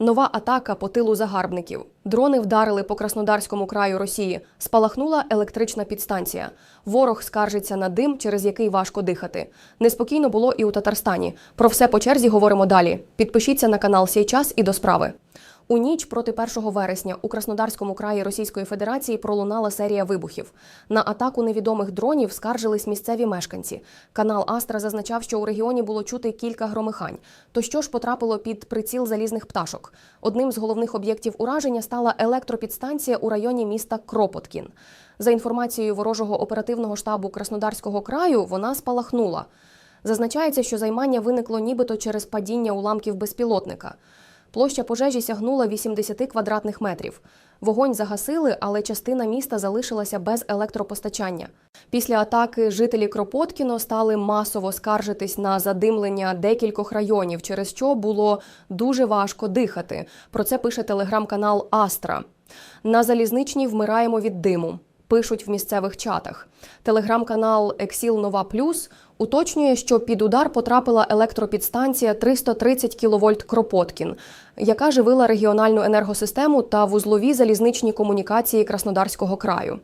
Нова атака по тилу загарбників. Дрони вдарили по Краснодарському краю Росії. Спалахнула електрична підстанція. Ворог скаржиться на дим, через який важко дихати. Неспокійно було і у Татарстані. Про все по черзі говоримо далі. Підпишіться на канал «Сей час» і до справи. У ніч проти 1 вересня у Краснодарському краї Російської Федерації пролунала серія вибухів. На атаку невідомих дронів скаржились місцеві мешканці. Канал Астра зазначав, що у регіоні було чути кілька громихань. То що ж потрапило під приціл залізних пташок? Одним з головних об'єктів ураження стала електропідстанція у районі міста Кропоткін. За інформацією ворожого оперативного штабу Краснодарського краю, вона спалахнула. Зазначається, що займання виникло нібито через падіння уламків безпілотника. Площа пожежі сягнула 80 квадратних метрів. Вогонь загасили, але частина міста залишилася без електропостачання. Після атаки жителі Кропоткіно стали масово скаржитись на задимлення декількох районів, через що було дуже важко дихати. Про це пише телеграм-канал Астра. На залізничній вмираємо від диму. Пишуть в місцевих чатах. Телеграм-канал Ексіл Нова Плюс уточнює, що під удар потрапила електропідстанція 330 кВт Кропоткін, яка живила регіональну енергосистему та вузлові залізничні комунікації Краснодарського краю.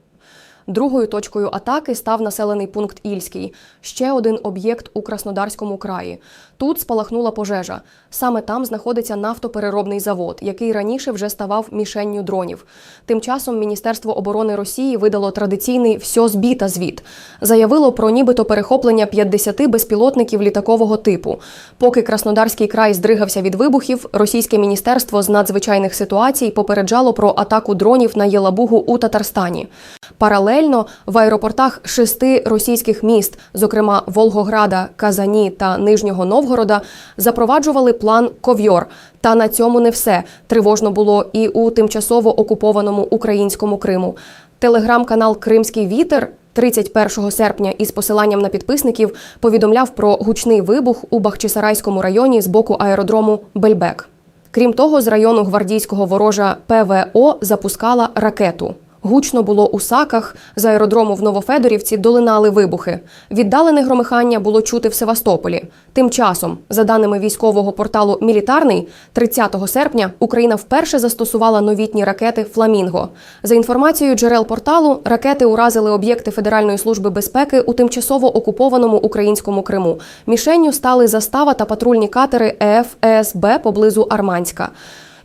Другою точкою атаки став населений пункт Ільський, ще один об'єкт у Краснодарському краї. Тут спалахнула пожежа. Саме там знаходиться нафтопереробний завод, який раніше вже ставав мішенню дронів. Тим часом Міністерство оборони Росії видало традиційний «всьо збіта» звіт. Заявило про нібито перехоплення 50 безпілотників літакового типу. Поки Краснодарський край здригався від вибухів, російське міністерство з надзвичайних ситуацій попереджало про атаку дронів на Єлабугу у Татарстані. Паралельно в аеропортах шести російських міст, зокрема Волгограда, Казані та Нижнього Новгорода, запроваджували план Ковйор. Та на цьому не все. Тривожно було і у тимчасово окупованому українському Криму. Телеграм-канал Кримський вітер. 31 серпня із посиланням на підписників повідомляв про гучний вибух у Бахчисарайському районі з боку аеродрому Бельбек. Крім того, з району гвардійського ворожа ПВО запускала ракету. Гучно було у саках, з аеродрому в Новофедорівці долинали вибухи. Віддалене громихання було чути в Севастополі. Тим часом, за даними військового порталу Мілітарний, 30 серпня Україна вперше застосувала новітні ракети Фламінго. За інформацією джерел порталу, ракети уразили об'єкти Федеральної служби безпеки у тимчасово окупованому українському Криму. Мішенню стали застава та патрульні катери ЕФ ЕСБ поблизу Арманська.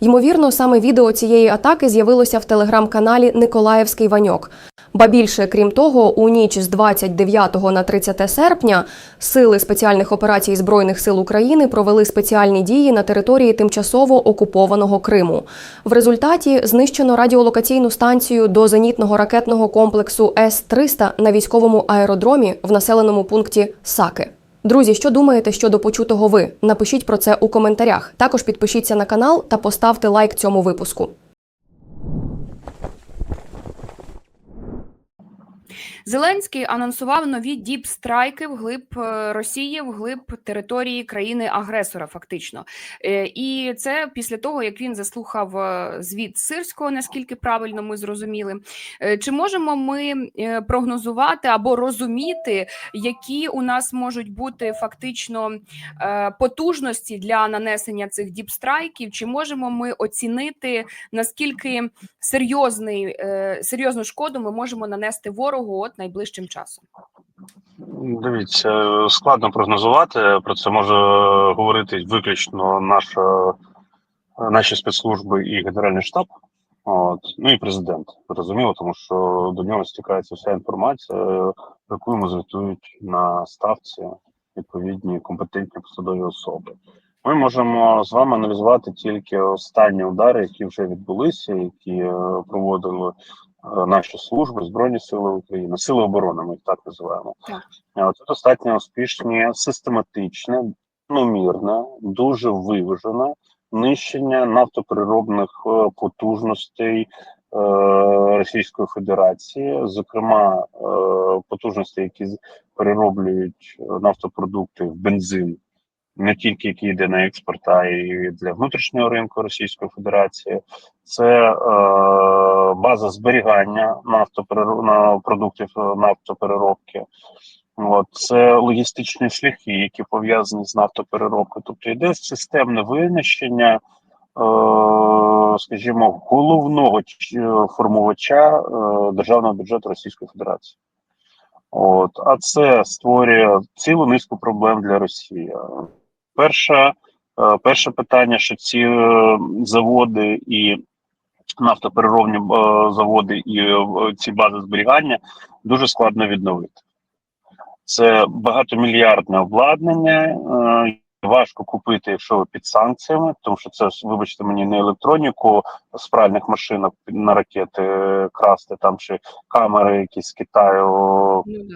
Ймовірно, саме відео цієї атаки з'явилося в телеграм-каналі Николаївський Ваньок. Ба більше, крім того, у ніч з 29 на 30 серпня сили спеціальних операцій Збройних сил України провели спеціальні дії на території тимчасово окупованого Криму. В результаті знищено радіолокаційну станцію до зенітного ракетного комплексу С-300 на військовому аеродромі в населеному пункті Саки. Друзі, що думаєте щодо почутого ви? Напишіть про це у коментарях. Також підпишіться на канал та поставте лайк цьому випуску. Зеленський анонсував нові діпстрайки вглиб е, Росії, вглиб території країни-агресора, фактично. Е, І це після того, як він заслухав е, звіт Сирського, наскільки правильно ми зрозуміли. Чи можемо ми прогнозувати або розуміти, які у нас можуть бути фактично потужності для нанесення цих діпстрайків? Чи можемо ми оцінити наскільки серйозний серйозну шкоду ми можемо нанести ворогу от найближчим часом? Дивіться, складно прогнозувати. Про це може говорити виключно наша, наші спецслужби і Генеральний штаб, от, ну і президент. Розуміло, тому що до нього стікається вся інформація, яку йому звітують на ставці відповідні компетентні посадові особи. Ми можемо з вами аналізувати тільки останні удари, які вже відбулися, які е, проводили наші служби, Збройні Сили України, Сили оборони, ми їх так називаємо. Так. Е, Це достатньо успішні, систематичне, ну, мірне, дуже виважене нищення нафтопереробних е, потужностей е, Російської Федерації, зокрема е, потужностей, які перероблюють е, нафтопродукти в бензин. Не тільки який йде на експорт, а й для внутрішнього ринку Російської Федерації, це е, база зберігання нафтоперероб... на продуктів е, нафтопереробки, От, це логістичні шляхи, які пов'язані з нафтопереробкою. Тобто йде системне винищення е, скажімо, головного е, формувача е, державного бюджету Російської Федерації. От, а це створює цілу низку проблем для Росії. Перша, е, перше питання, що ці е, заводи і нафтопереробні е, заводи і ці бази зберігання дуже складно відновити. Це багатомільярдне обладнання. Важко купити, якщо ви під санкціями, тому що це вибачте мені, не електроніку з пральних машинок на ракети красти там чи камери якісь з Китаю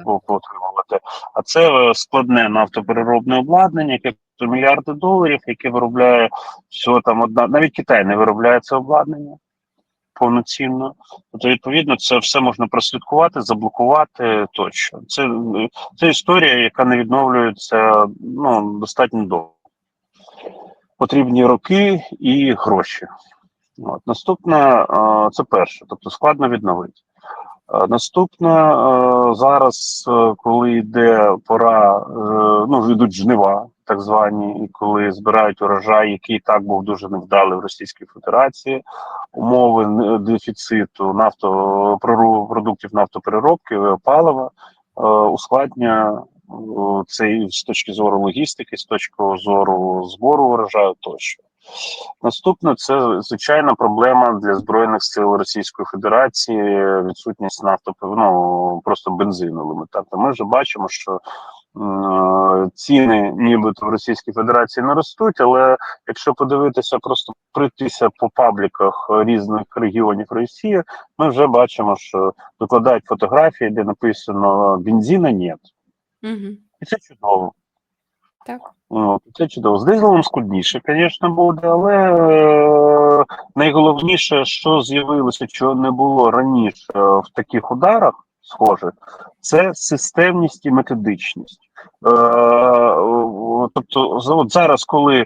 Ну, отримувати. А це складне нафтопереробне обладнання, яке мільярди доларів, яке виробляє всього там одна. Навіть Китай не виробляє це обладнання повноцінно. Тобто, відповідно, це все можна прослідкувати, заблокувати тощо. Це, це історія, яка не відновлюється ну, достатньо довго. Потрібні роки і гроші. От. Наступне це перше, тобто складно відновити. Наступне зараз, коли йде пора, е, ну йдуть жнива, так звані, і коли збирають урожай, який так був дуже невдалий в Російській Федерації, умови дефіциту нафто прору- продуктів нафтопереробки, палива е, ускладнює е, цей з точки зору логістики, з точки зору збору урожаю тощо. Наступне це звичайна проблема для збройних сил Російської Федерації. Відсутність нафто, ну просто бензину елементарно. Ми вже бачимо, що ціни, нібито в Російській Федерації не ростуть, але якщо подивитися, просто пройтися по пабліках різних регіонів Росії, ми вже бачимо, що викладають фотографії, де написано бензина нет. Угу. І це чудово. Так. Це чудово. З дизелем складніше, звісно, буде, але е, найголовніше, що з'явилося, чого не було раніше е, в таких ударах схожих, це системність і методичність. Е, тобто, от зараз, коли е,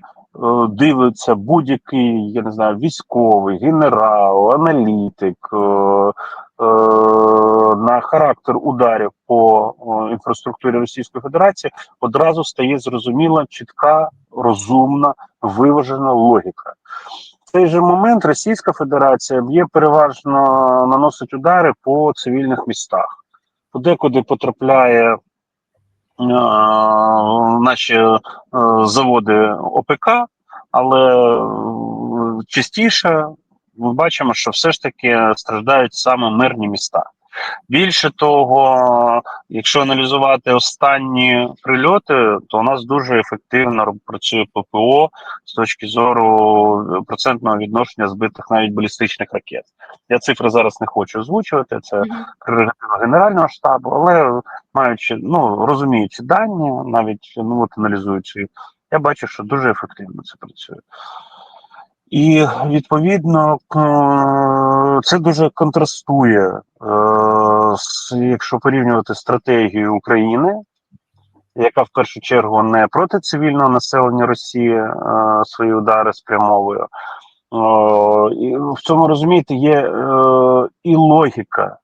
дивиться будь-який, я не знаю, військовий, генерал, аналітик е, е, на характер ударів по інфраструктурі Російської Федерації, одразу стає зрозуміла, чітка, розумна, виважена логіка. В цей же момент Російська Федерація б'є переважно наносить удари по цивільних містах. Подекуди потрапляє е, наші е, заводи ОПК, але е, частіше ми бачимо, що все ж таки страждають саме мирні міста. Більше того, якщо аналізувати останні прильоти, то у нас дуже ефективно працює ППО з точки зору процентного відношення збитих навіть балістичних ракет. Я цифри зараз не хочу озвучувати. Це прерогатива Генерального штабу, але маючи ну розуміючи дані, навіть ну от аналізуючи, я бачу, що дуже ефективно це працює. І відповідно це дуже контрастує, е, якщо порівнювати стратегію України, яка в першу чергу не проти цивільного населення Росії е, свої удари спрямовує. В цьому розумієте, є е, і логіка,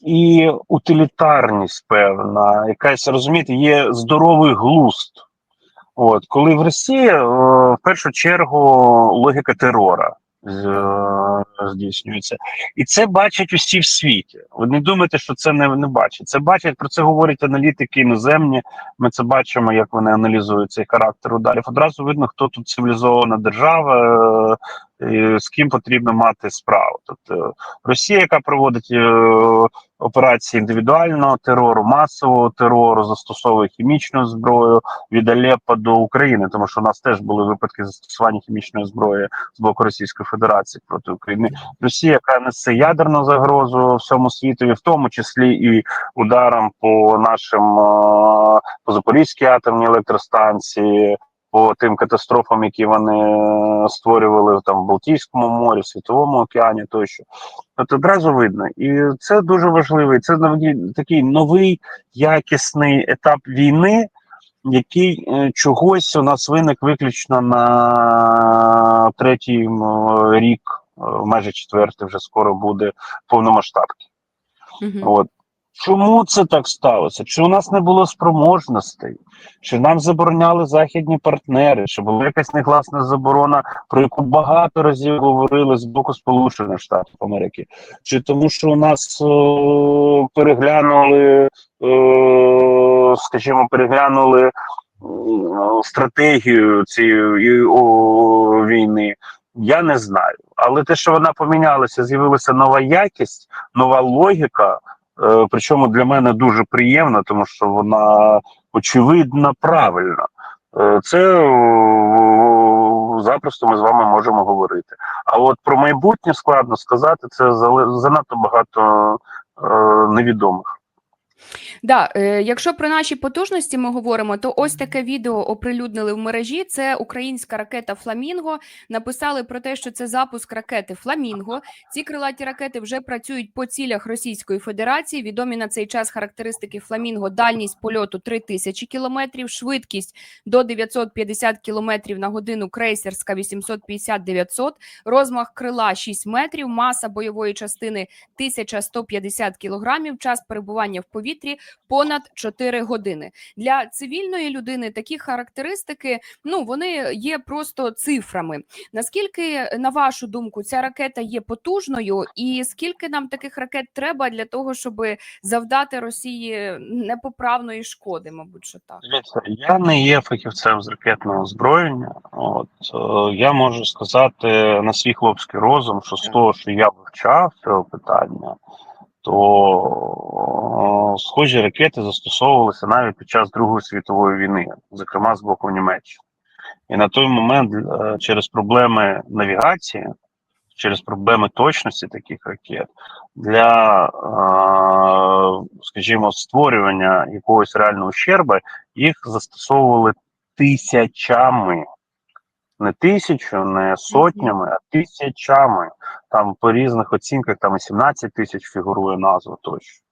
і утилітарність певна, якась розумієте, є здоровий глузд. От коли в Росії е, в першу чергу логіка терора е, здійснюється, і це бачать усі в світі. Ви не думайте, що це не, не бачать. Це бачать про це говорять аналітики іноземні. Ми це бачимо, як вони аналізують цей характер ударів. Одразу видно, хто тут цивілізована держава, з ким потрібно мати справу. Тобто Росія, яка проводить е, операції індивідуального терору, масового терору, застосовує хімічну зброю від Алеппо до України, тому що у нас теж були випадки застосування хімічної зброї з боку Російської Федерації проти України. Росія, яка несе ядерну загрозу всьому світові, в тому числі і ударом по нашим е, по Запорізькій атомній електростанції. По тим катастрофам, які вони е, створювали там в Балтійському морі, в Світовому океані, тощо От одразу видно, і це дуже важливо. Це такий новий якісний етап війни, який е, чогось у нас виник виключно на третій рік, е, майже четвертий, вже скоро буде повномасштабки. Мгм. От Чому це так сталося? Чи у нас не було спроможностей? Чи нам забороняли західні партнери? Чи була якась негласна заборона, про яку багато разів говорили з боку Сполучених Штатів Америки? Чи тому, що у нас о, переглянули, е, скажімо, переглянули м, стратегію цієї о, війни? Я не знаю. Але те, що вона помінялася, з'явилася нова якість, нова логіка. Е, Причому для мене дуже приємно, тому що вона очевидно правильна. Е, Це запросто ми з вами можемо говорити. А от про майбутнє складно сказати, це занадто багато е, невідомих. Да, е, якщо про наші потужності ми говоримо, то ось таке відео оприлюднили в мережі. Це українська ракета Фламінго. Написали про те, що це запуск ракети Фламінго. Ці крилаті ракети вже працюють по цілях Російської Федерації. Відомі на цей час характеристики Фламінго: дальність польоту 3000 кілометрів, швидкість до 950 кілометрів на годину, крейсерська 850-900, розмах крила 6 метрів, маса бойової частини 1150 кілограмів, час перебування в повітрі понад 4 години. Для цивільної людини такі характеристики, ну вони є просто цифрами. Наскільки, на вашу думку, ця ракета є потужною, і скільки нам таких ракет треба для того, щоб завдати Росії непоправної шкоди, мабуть, що так. Я не є фахівцем з ракетного озброєння. От е, я можу сказати на свій хлопський розум, що з того, що я вивчав цього питання, то е, схожі ракети застосовувалися навіть під час Другої світової війни, зокрема з боку Німеччини. І на той момент е, через проблеми навігації, через проблеми точності таких ракет, для, е, скажімо, створювання якогось реального ущерба їх застосовували тисячами. Не тисячу, не сотнями, а тисячами. Там по різних оцінках там і 17 тисяч фігурує назва тощо.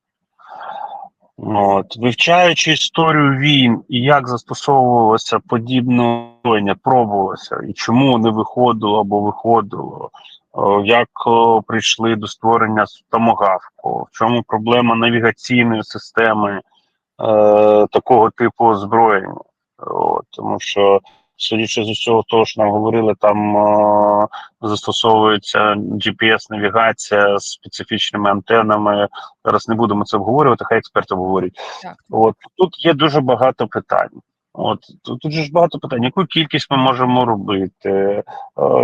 От, вивчаючи історію війн і як застосовувалося подібне озброєння, пробувалося, і чому не виходило або виходило, як прийшли до створення томогавку, в чому проблема навігаційної системи е, такого типу озброєння. От, тому що, судячи з усього того, що нам говорили, там е, застосовується GPS-навігація з специфічними антенами. Зараз не будемо це обговорювати, хай експерти обговорюють. От тут є дуже багато питань. От тут, тут ж багато питань. Яку кількість ми можемо робити? Е,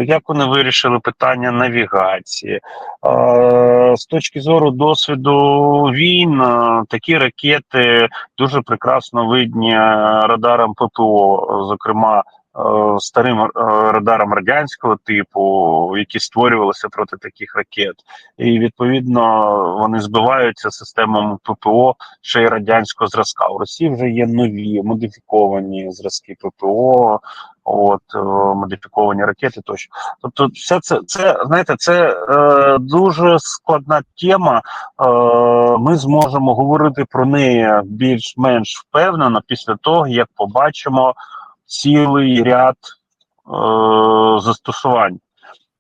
як вони вирішили питання навігації? Е, з точки зору досвіду війн, е, такі ракети дуже прекрасно видні радарам ППО, зокрема. Е, Старим е, радарам радянського типу, які створювалися проти таких ракет, і відповідно вони збиваються системами ППО ще й радянського зразка. У Росії вже є нові модифіковані зразки ППО, от е, модифіковані ракети. Тощо, тобто, все це це знаєте, це е, дуже складна тема. Е, ми зможемо говорити про неї більш-менш впевнено після того, як побачимо цілий ряд е, застосувань.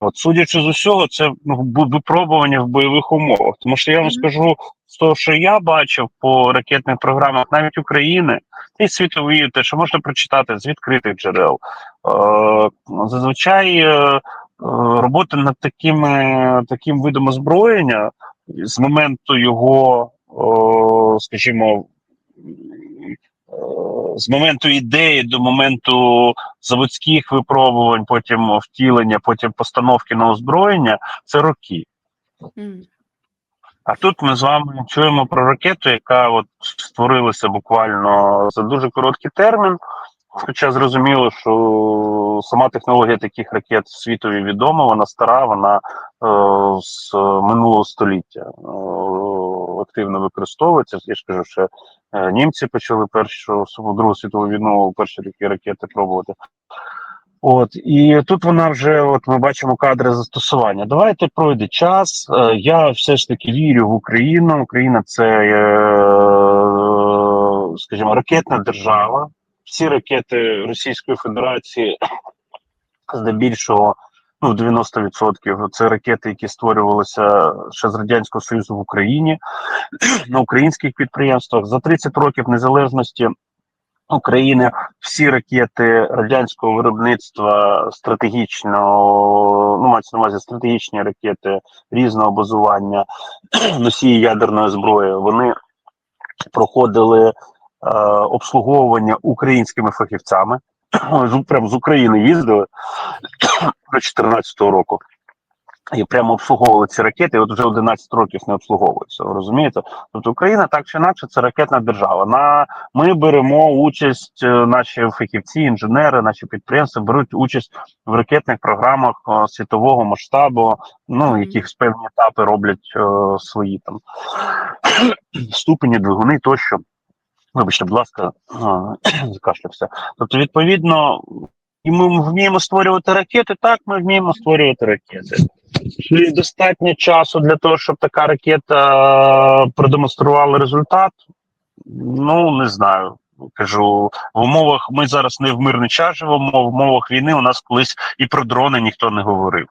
От, судячи з усього, це ну, випробування в бойових умовах. Тому що я вам скажу з того, що я бачив по ракетних програмах навіть України, і світові, те, що можна прочитати з відкритих джерел. Е, зазвичай е, е, робота над такими, таким видом озброєння з моменту його, е, скажімо, з моменту ідеї до моменту заводських випробувань, потім втілення, потім постановки на озброєння це роки. А тут ми з вами чуємо про ракету, яка от створилася буквально за дуже короткий термін. Хоча зрозуміло, що сама технологія таких ракет світові відома, вона стара, вона е, з минулого століття е, активно використовується. Я ж кажу, що німці почали першу Другу світову війну перші такі ракети пробувати. От і тут вона вже, от ми бачимо кадри застосування. Давайте пройде час. Е, Я все ж таки вірю в Україну. Україна це, е, скажімо, ракетна держава. Всі ракети Російської Федерації здебільшого ну 90%. Це ракети, які створювалися ще з радянського союзу в Україні на українських підприємствах. За 30 років незалежності України всі ракети радянського виробництва стратегічного, ну мається на увазі стратегічні ракети різного базування, носії ядерної зброї. Вони проходили е, обслуговування українськими фахівцями. Прямо з України їздили до 2014 року. І прямо обслуговували ці ракети, і от вже 11 років не обслуговуються. Розумієте? Тобто Україна так чи інакше це ракетна держава. На ми беремо участь, е, наші фахівці, інженери, наші підприємства беруть участь в ракетних програмах е, світового масштабу, ну Мгм. яких певні етапи роблять е, свої там ступені, двигуни тощо. Вибачте, будь ласка, закашлявся. Тобто, відповідно, і ми вміємо створювати ракети, так, ми вміємо створювати ракети. Чи достатньо часу для того, щоб така ракета е, продемонструвала результат? Ну, не знаю. Кажу, в умовах ми зараз не в мирний час живемо, в умовах війни у нас колись і про дрони ніхто не говорив.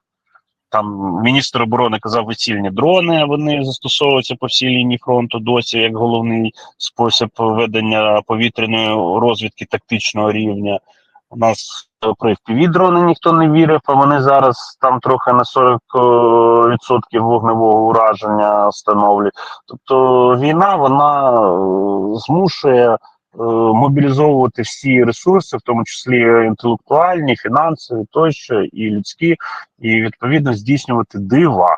Там міністр оборони казав вицільні дрони, вони застосовуються по всій лінії фронту досі як головний спосіб ведення повітряної розвідки тактичного рівня. У нас е, про fpv дрони ніхто не вірив, а вони зараз там трохи на 40% вогневого ураження становлять. Тобто війна вона е, змушує мобілізовувати всі ресурси, в тому числі інтелектуальні, фінансові тощо, і людські, і відповідно здійснювати дива.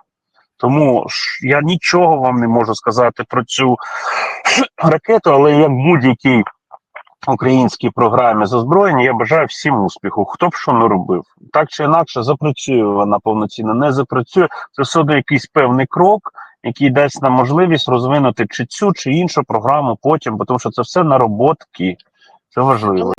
Тому я нічого вам не можу сказати про цю ракету, але як будь-якій українській програмі з озброєння, я бажаю всім успіху. Хто б що не робив, так чи інакше запрацює вона повноцінно, не запрацює. Це все якийсь певний крок, який дасть нам можливість розвинути чи цю, чи іншу програму потім, бо тому що це все нароботки. Це важливо.